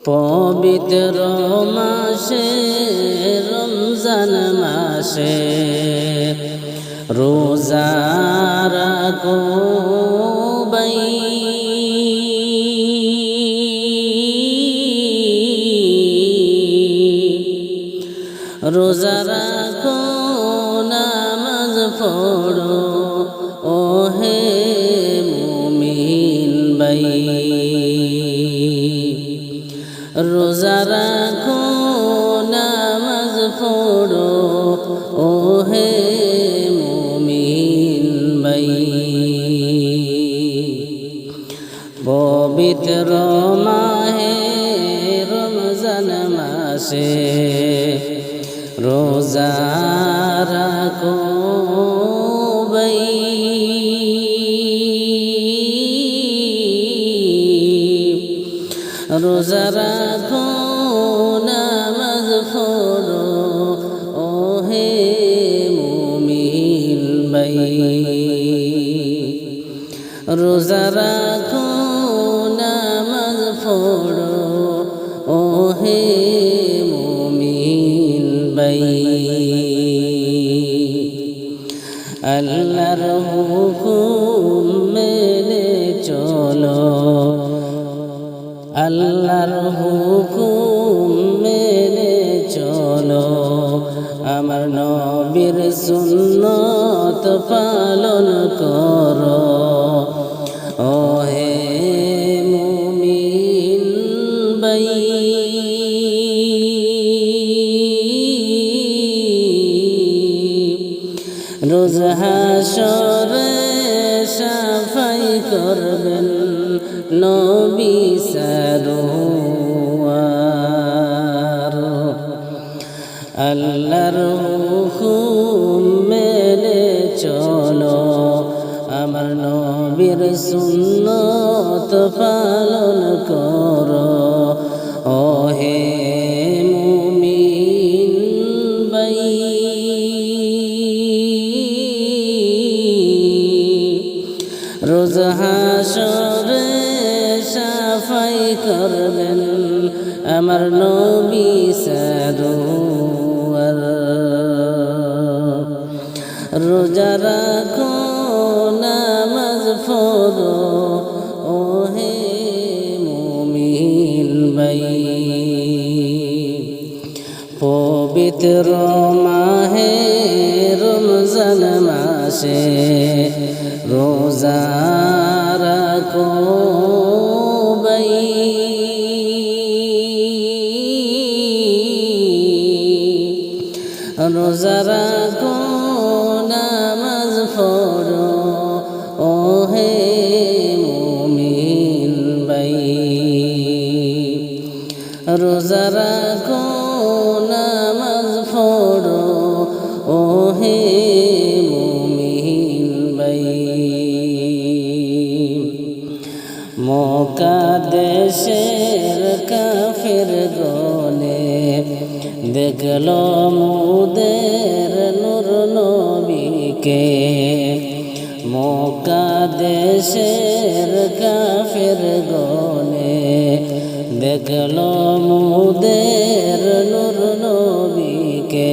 পবিত্র মাসে রমজান মাসে রোজা রাখো বাই রোজা রাখো নামাজ পড়ো। পবিত্র মাহে রমজান মাসে রোজা রাখো বাই রোজা রাখো নামাজ পড়ো ও হে মুমিন আল্লাহর হুকুম মেনে চলো। আমার নবীর সুন্নত পালন করো। ও হে মুমিন বাই রোজ হাসরে সাফাই করবেন নবী সারোয়ার চলো আমার নবীর সুন্নত পালন করো। ও হে সাফাই করবেন আমার নবী সারোয়ার রোজা রাখো নামাজ ফরো ও হে মুমিন ভাই। পবিত্র মাহে রমজান মাসে রোজা রাখো, নামাজ পড়ো। ও হে মুমিন বাই মকা দেশের কাফের গনে দেখল মুদের নূর নবীকে। মকা দেশের কাফের গনে দেখল মুদের নূর নবীকে।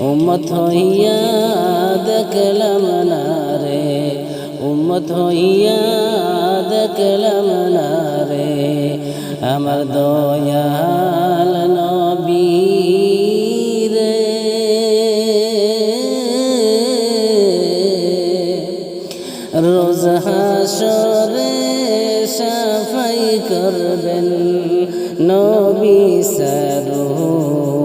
উম্মত হইয়া দেখলাম না রে। উম্মত হইয়া দেখলাম না রে। আমার দয়াল নবী সারোয়ার।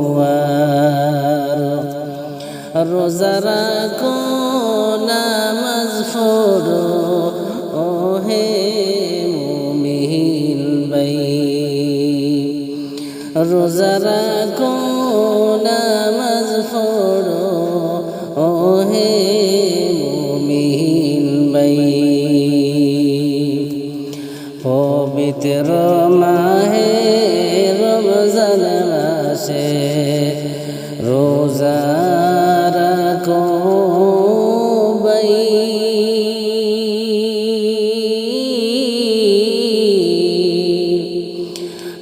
রোজা নামাজ পড়ো ও হে মুমিন বাই রোজা রাখো নামাজ পড়ো ও হে মুমিন পবিত্র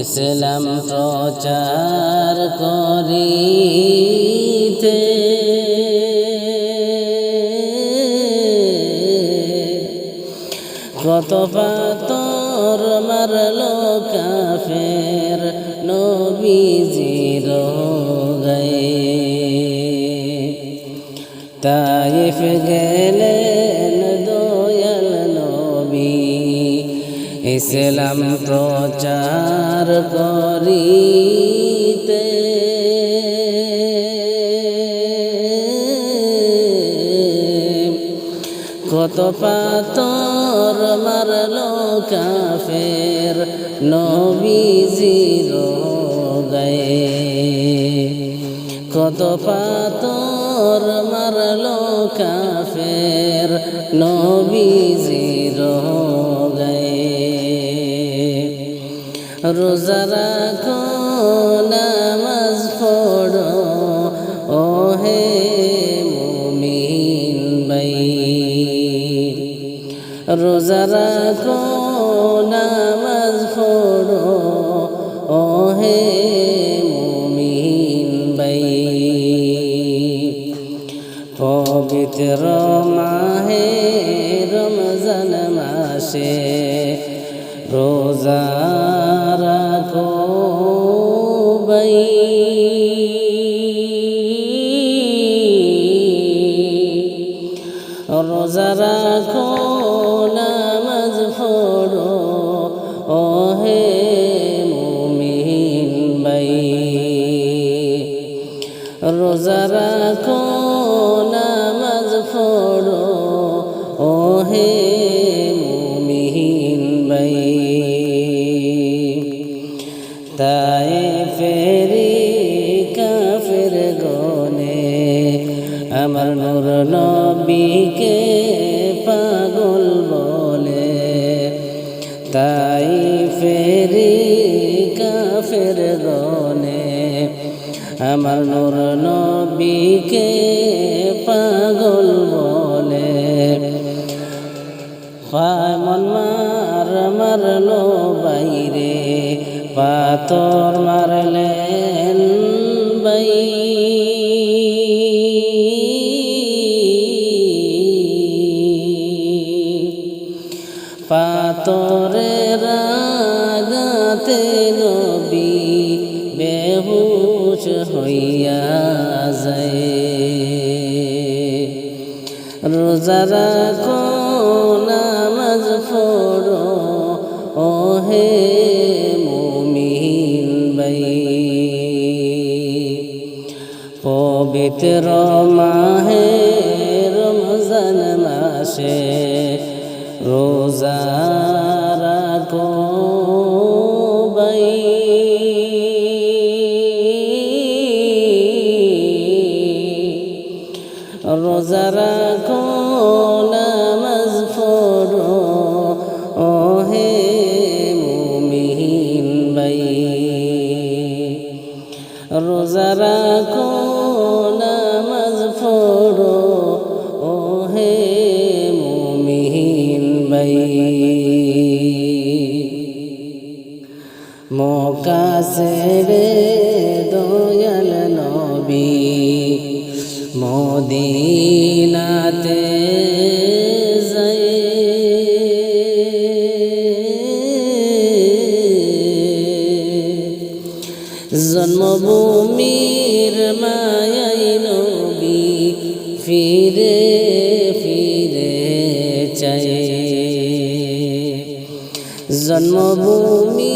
ইসলাম প্রচার করিতে। কত পাতর মারলো কাফের নবীজির গায়ে। তাইফ গেলেন ইসলাম প্রচার করিতে। কত পাতর মারলো কাফের নবীজির গায়ে কত পাতর মারলো কাফের নবীজির রোজা রাখো, নামাজ পড়ো। ও হে মুমিন ভাই। রোজা রাখো, নামাজ পড়ো। ও হে মুমিন ভাই। পবিত্র মাহে রমজান মাসে রোজা রোজা রাখো, নামাজ পড়ো। ও হে মুমিন ভাই। রোজা রাখো, নামাজ পড়ো। ও হে মুমিন ভাই। তাই গনে আমার নূর নবীকে পাগল বলে। মন মার মারলো বাইরে পাতর মারলেন পাতরে রাগাতে নবী বেহুশ হইয়া যায়। রোজা নামাজ পড়ো ও হে মুমিন ভাই। পবিত্র মাহে রমজান মাসে ছেড়ে দয়াল নবী মদিনাতে জন্মভূমির মায়াই নবী ফিরে ফিরে চায় জন্মভূমির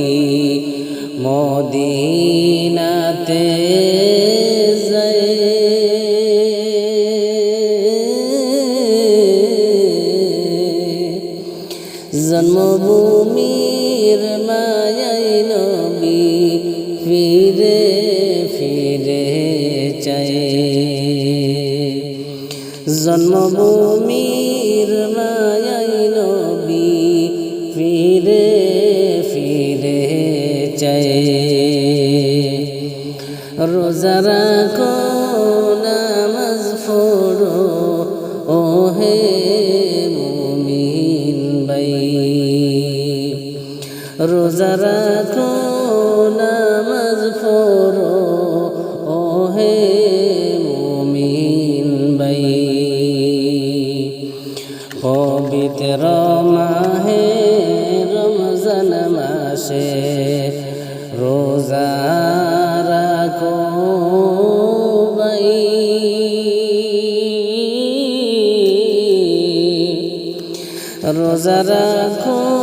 ছেড়ে দয়াল নবী মদিন যাতে জন্মভূমির মায়াই নবী ফিরে ফিরে চাই। জন্মভূমির রোজা রাখো, নামাজ পড়ো। ও হে মুমিন ভাই, পবিত্র মাহে রমজান মাসে রোজা রাখো ভাই। রোজা রাখো